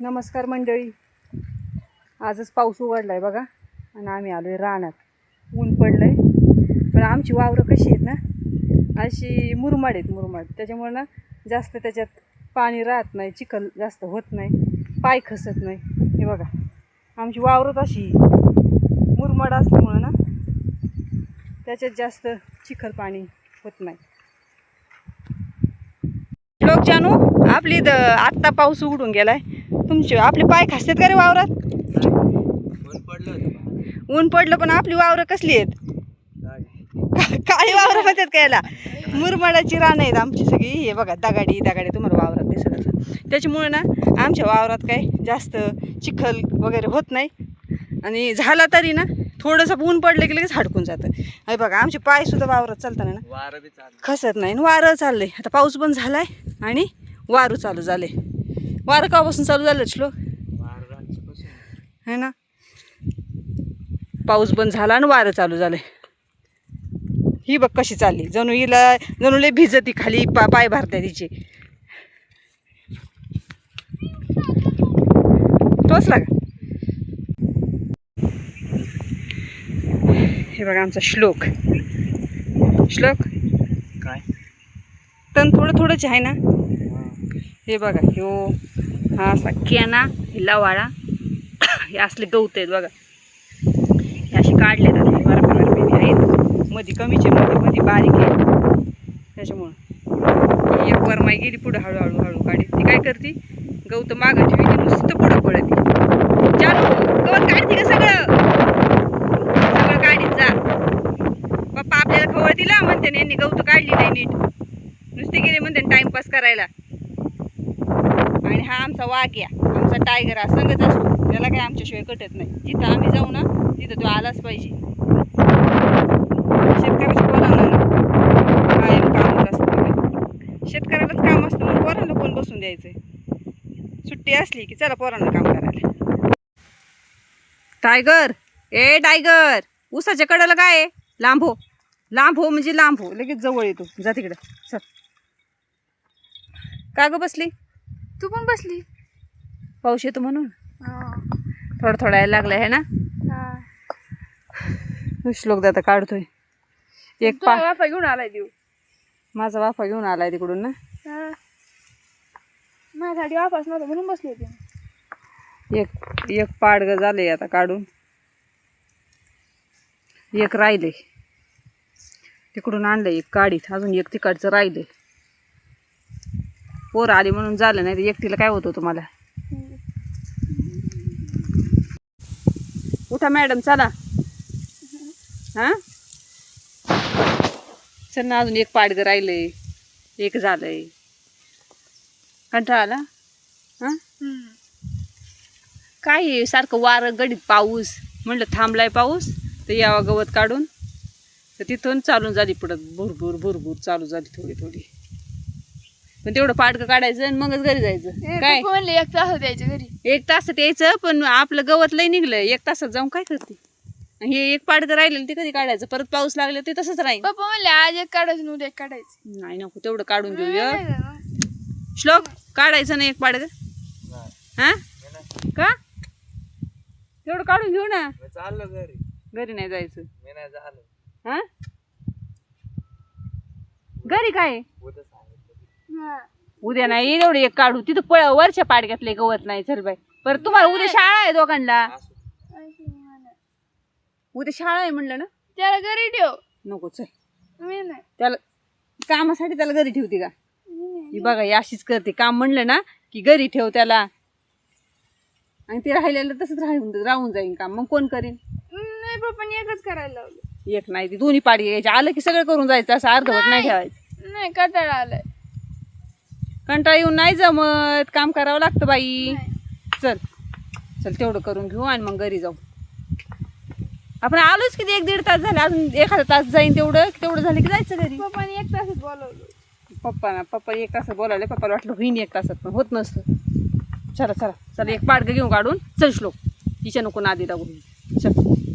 नमस्कार मंडळी. आजच पाऊस उघडला आहे बघा. आणि आम्ही आलो आहे रानात. ऊन पडलं आहे पण आमची वावरं कशी आहेत ना? अशी मुरमाड आहेत मुरमाड. त्याच्यामुळे ना जास्त त्याच्यात पाणी राहत नाही चिखल जास्त होत नाही पाय खसत नाही. हे बघा. आमची वावरं अशी मुरमाड असल्यामुळं ना त्याच्यात जास्त चिखल पाणी होत नाही. लोक जाणू आपली द आत्ता पाऊस उघडून गेलाय. तुमचे आपले पाय खासतात का रे वावरात? ऊन पडलं पण आपली वावरं कसली आहेत? काय? काळी वावरं म्हणतात का याला? मुरमाडाची रानं आहेत आमची सगळी. हे बघा दगाडी दगाडी तुम्हाला वावरात दिसत असेल. त्याच्यामुळे ना आमच्या वावरात काय जास्त चिखल वगैरे होत नाही. आणि झाला तरी ना थोडंसं ऊन पडलं की लगेच हडकून जातं. अरे बघा आमचे पाय सुद्धा वावरात चालताना ना. खसत नाही वारं चाललंय. आता पाऊस पण झालाय आणि वारू चालू झाले वारं कापासून चालू झालं श्लोक. है ना? पाऊस बंद झाला आणि वारं चालू झालंय. ही बघ कशी चालली. जणू हिला जणू लय भिजती खाली पा पाय भरते तिचे. टोचला का? हे बघा आमचा श्लोक. श्लोक? काय? तण थोडं थोडंच आहे ना? हे बघा ह्यो हा असा केना हिला वाळा. हे असले गवत आहेत बघा. हे असे काढले जाते आहेत. मध्ये कमीचे मध्ये मध्ये बारीक आहे त्याच्यामुळं. एक वरमाई गेली पुढं हळूहळू हळू काढी ती काय करते? गवत मागं ठेवी ती नुसतं पुढं पडते चालू! गवत काढते का सगळं सगळं काढीत जा पप्पा आपल्याला खवळ दिला म्हणते ना यांनी गवत काढली नाही नीट नुसते गेले म्हणते टाइमपास करायला आणि हा आमचा वाघ्या आमचा टायगर हा संगच असतो. त्याला काही आमच्याशिवाय कटत नाही. जिथं आम्ही जाऊ ना तिथं तो आलाच पाहिजे. शेतकऱ्याचं पोरांना ना कायम कामच असतं शेतकऱ्यालाच काम असतं मग पोरांना कोण बसून द्यायचं सुट्टी असली की चला पोरांना काम करायला. टायगर ए टायगर उसाच्या कडाला काय आहे? लांब हो. लांब हो म्हणजे लांब हो. लगेच जवळ येतो. जा तिकडं. चल. का ग बसली? तू पण बसली? पाऊस येतो म्हणून. थोडा थोडा यायला लागलाय है ना? श्लोक दादा काढतोय. एक पा वाफा घेऊन आलाय देऊ. माझा वाफा घेऊन आलाय तिकडून ना? माझ्यासाठी वाफाच नव्हता म्हणून बसली होती एक एक पाडग झाले आता काढून. एक राहिले तिकडून आणलं एक काढीत अजून एक तिकडचं राहिले पोर आली म्हणून झालं नाही तर एकटीला काय होतं तुम्हाला? उठा मॅडम चला. हा? चल ना अजून एक पाडगं राहिलंय. एक झालंय. कंटाळा आला? हां? काय आहे, सारखं वारं गडीत पाऊस. म्हणलं थांबलाय पाऊस तर यावा गवत काढून. तर तिथून चालून झाली पुढं. भरभूर भरभूर चालू झाली थोडी थोडी. पण तेवढं पाडकं काढायचं आणि मगच घरी जायचं. काय? म्हणले एक तास द्यायचे घरी. एक तासात यायचं पण आपलं गवत लय निघलं एक तासात जाऊन काय करते? आणि हे एक पाडकं राहिलेलं ते कधी काढायचं? परत पाऊस लागला ते तसंच राहील पप्पा म्हणले आज एक काढायचं आणि उद्या एक काढायचं. नाही नको तेवढं काढून ना. श्लोक काढायचं नाही एक पाडकं. हा. का? तेवढं काढून घेऊ ना. चाललो घरी. घरी नाही जायचं. मी नाही झालो. हा? घरी काय? उद्या. उद्या नाही एवढं एक काढू. तिथं पळ वरच्या पाडग्यातले गवत नाही चल बाई. परत तुम्हाला उद्या शाळा आहे दोघांना? उद्या शाळा आहे म्हणलं ना? त्याला घरी ठेव. नको चल. मी नाही. त्याला कामासाठी त्याला घरी ठेवते का? मी. ही बघा ही अशीच करते. काम म्हणलं ना की घरी ठेव त्याला. आणि ते राहिलेलं तसंच राहून राहून जाईन काम. मग कोण करेन? नाही पप्पानी एकच करायला लावलं. एक नाही ती दोन्ही पाडी यायची आलं की सगळं करून जायचं असं अर्धवट नाही. ठेवायचं. नाही कंटाळा आलाय. कंटाळा येऊन नाही जमत. काम करावं लागतं बाई. चल. चल तेवढं करून घेऊ आणि मग घरी जाऊ. आपण आलोच किती? एक दीड तास झाले. अजून एखादा तास जाईन तेवढं. तेवढं झालं की जायचं घरी. पप्पानी एक तासात बोलवलं. पप्पा ना पप्पा एक तासात बोलावले पप्पाला वाटलं होईन एक तासात पण होत नसतं. चला चला. चला एक पाडगं घेऊन काढून चल श्लोक. तिच्या नको नादी लागून चल.